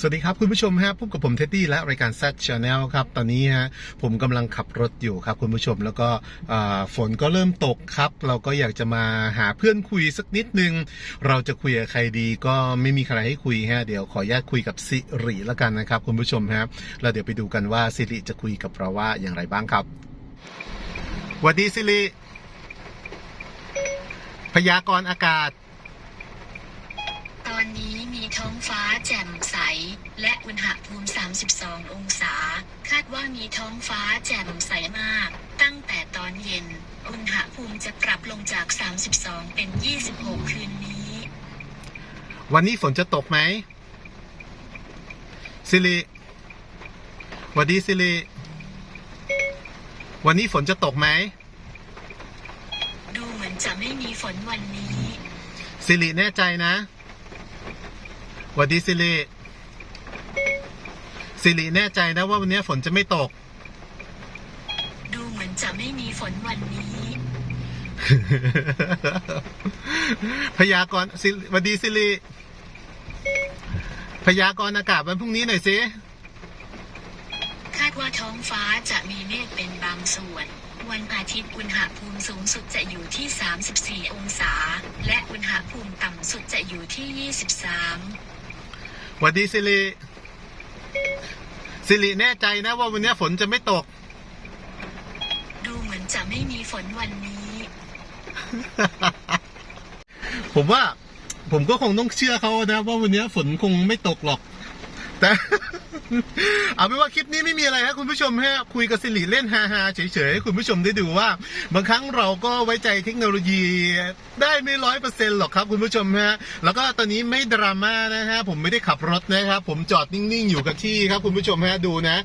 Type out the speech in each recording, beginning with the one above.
สวัสดีครับคุณผู้ชมฮะพบกับผมเท็ดดี้และรายการ Z Channel ครับตอนนี้ฮะผมกำลังขับรถอยู่ครับคุณผู้ชมแล้วก็ฝนก็เริ่มตกครับ เราก็อยากจะมาหาเพื่อนคุยสักนิดนึง เราจะคุยกับใครดีก็ไม่มีใครให้คุยฮะเดี๋ยวขออนุญาตคุยกับสิริแล้วกันนะครับคุณผู้ชมฮะแล้วเดี๋ยวไปดูกันว่าสิริจะคุยกับเราว่าอย่างไรบ้างครับสวัสดีสิริพยากรณ์อากาศ ตอนนี้มีท้องฟ้าแจ่มใส อุณหภูมิ 32 องศา คาดว่ามีท้องฟ้าแจ่มใสมาก ตั้งแต่ตอนเย็น อุณหภูมิจะปรับลงจาก 32 เป็น 26 คืนนี้ วันนี้ฝนจะตกไหมสิริสวัสดีสิริวันนี้ฝนจะตกไหม ดูเหมือนจะไม่มีฝนวันนี้ สิริแน่ใจนะสวัสดีสิริ สิริแน่ใจนะว่าวันนี้ฝนจะไม่ตก ดูเหมือนจะไม่มีฝนวันนี้ พยากรณ์สิสวัสดีสิริพยากรณ์อากาศวันพรุ่งนี้หน่อยสิคาดว่าท้องฟ้าจะมีเมฆเป็นบางส่วน วันอาทิตย์อุณหภูมิสูงสุดจะอยู่ที่ 34 องศา และอุณหภูมิต่ำสุดจะอยู่ที่ 23สวัสดีสิริ สิริแน่ใจนะว่าวันนี้ฝนจะไม่ตก ดูเหมือนจะไม่มีฝนวันนี้ ผมว่า ผมก็คงต้องเชื่อเขานะ ว่าวันนี้ฝนคงไม่ตกหรอก แต่ เอาเป็นว่าคลิปนี้ไม่มีอะไรครับคุณผู้ชมฮะคุยกับสิริเล่นฮาๆเฉยๆให้คุณผู้ชมได้ดูว่า บางครั้งเราก็ไว้ใจเทคโนโลยีได้ไม่ร้อยเปอร์เซ็นต์หรอกครับคุณผู้ชมฮะแล้วก็ตอนนี้ไม่ดราม่านะฮะผมไม่ได้ขับรถนะครับผมจอดนิ่งๆอยู่กับที่ครับคุณผู้ชมฮะดูนะ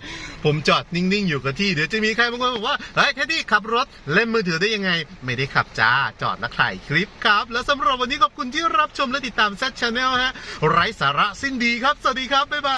ผมจอดนิ่งๆอยู่กับที่เดี๋ยวจะมีใครบางคนบอกว่าเฮ้ยแค่ที่ขับรถเล่นมือถือได้ยังไง ไม่ได้ขับจ้าจอดแล้วถ่ายคลิปครับ แล้วสำหรับวันนี้ขอบคุณที่รับชมและติดตามแซชชาแนลฮะไร้สาระสิ้นดีครับ สวัสดีครับบ๊ายบาย